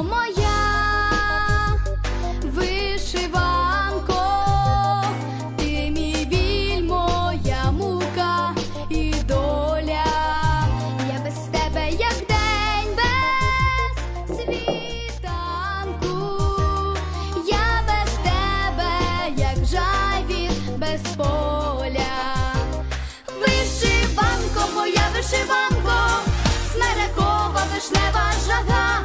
Моя, вишиванко, ти мій біль, моя мука і доля, я без тебе, як день, без світанку, я без тебе, як жайві, без поля, вишиванко, моя вишиванко, смерекова вишнева жага.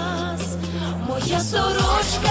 моя сорочка.